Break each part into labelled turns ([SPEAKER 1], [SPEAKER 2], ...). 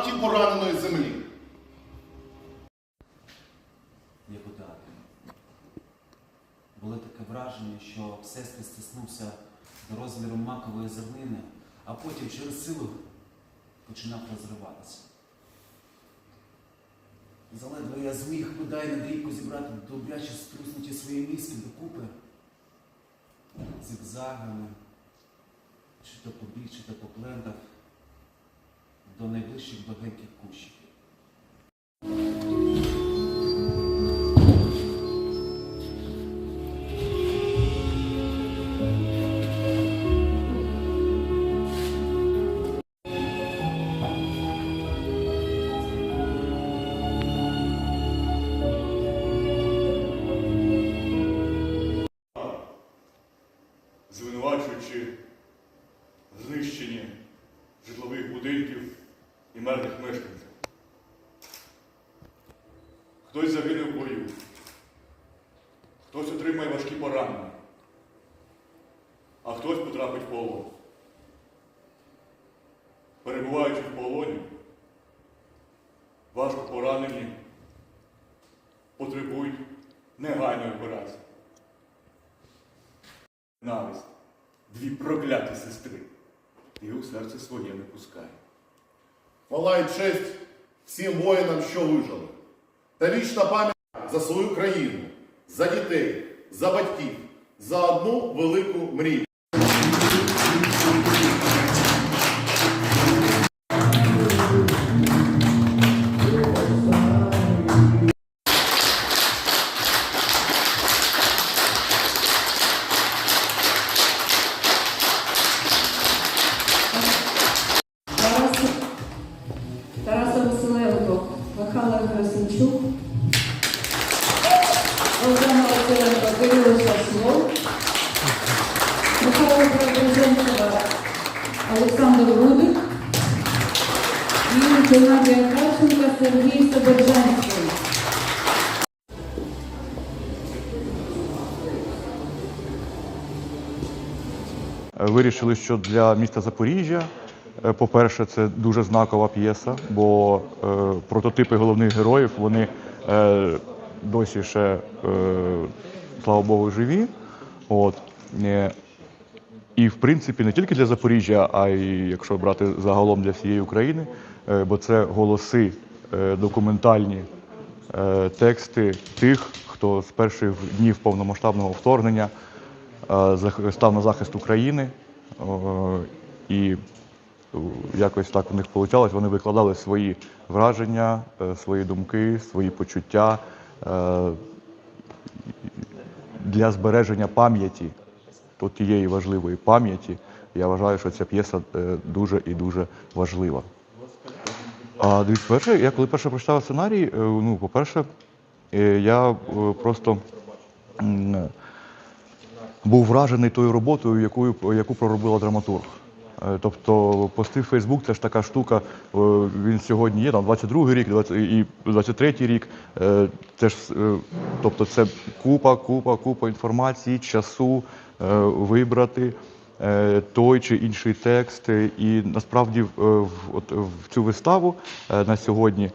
[SPEAKER 1] клапті пораненої землі.
[SPEAKER 2] Депутати. Було таке враження, що всесвіт стиснувся до розміру макової зернини, а потім через силу починав розриватися. Заледве я зміг бодай на дрібку зібрати добряче струснуті свої мізки докупи зигзагами, чи то побіг, чи то поплентав до найближчих багеньких кущиків.
[SPEAKER 3] звинувачуючи знищення житлових будинків і мирних мешканців. Хтось загине в бою, хтось отримає важкі поранення, а хтось потрапить в полон. Перебуваючи в полоні, важко поранені потребують негайної операції. Навість, дві прокляті сестри. Ти у серце своє не пускай.
[SPEAKER 1] Хвала і честь всім воїнам, що вижили. Та вічна пам'ять за свою країну, за дітей, за батьків, за одну велику мрію.
[SPEAKER 4] Олександр Рудик і Геннадія Кравченка, Сергій Соборжанський.
[SPEAKER 5] Вирішили, що для міста Запоріжжя, е, по-перше, це дуже знакова п'єса, бо е, прототипи головних героїв вони е, досі ще, слава Богу, живі. От. Е, і в принципі не тільки для Запоріжжя, а й якщо брати загалом для всієї України, е, бо це голоси е, документальні тексти тих, хто з перших днів повномасштабного вторгнення став на захист України. І якось так у них вийшло. Вони викладали свої враження, свої думки, свої почуття для збереження пам'яті, от тієї важливої пам'яті. Я вважаю, що ця п'єса е, дуже і дуже важлива. А дивіться, перше, я коли перше прочитав сценарій, е, ну, по-перше, е, я просто був вражений тою роботою, яку, яку проробила драматург. Е, Тобто пости в Фейсбук це ж така штука. е, Він сьогодні є, там 22 рік, 20, і 23 рік. Е, Це ж тобто це купа, купа, купа інформації, часу вибрати той чи інший текст. І насправді в, от, в цю виставу на сьогодні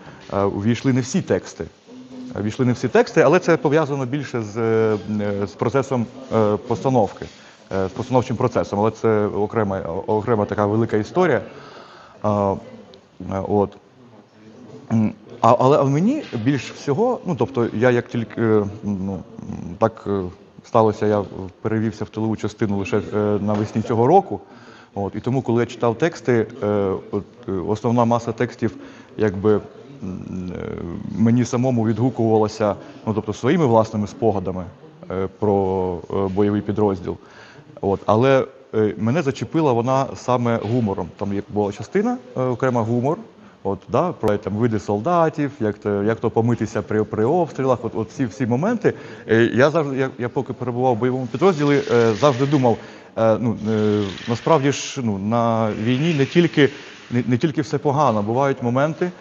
[SPEAKER 5] увійшли не всі тексти. Війшли не всі тексти, але це пов'язано більше з, з процесом постановки, з постановчим процесом. Але це окрема, окрема така велика історія. А, е, От. А, але мені більш всього, ну тобто, я як тільки е, ну, так е, сталося, я перевівся в тилову частину лише е, навесні цього року. От, і тому, коли я читав тексти, е, е, основна маса текстів, якби е, мені самому відгукувалася, ну тобто своїми власними спогадами е, про е, бойовий підрозділ. От, але е, мене зачепила вона саме гумором. Там була частина, е, окрема гумор. От, да, про там, види солдатів, як то, як то помитися при, при обстрілах, от, от ці всі моменти. Е, я завжди, я, я поки перебував в бойовому підрозділі, завжди думав, ну, насправді ж ну, на війні не тільки, не, не тільки все погано, бувають моменти,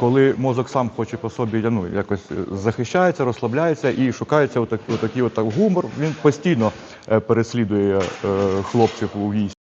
[SPEAKER 5] коли мозок сам хоче по собі ну, якось захищається, розслабляється і шукається отак, отакий от, гумор. Він постійно переслідує е, хлопців у війську.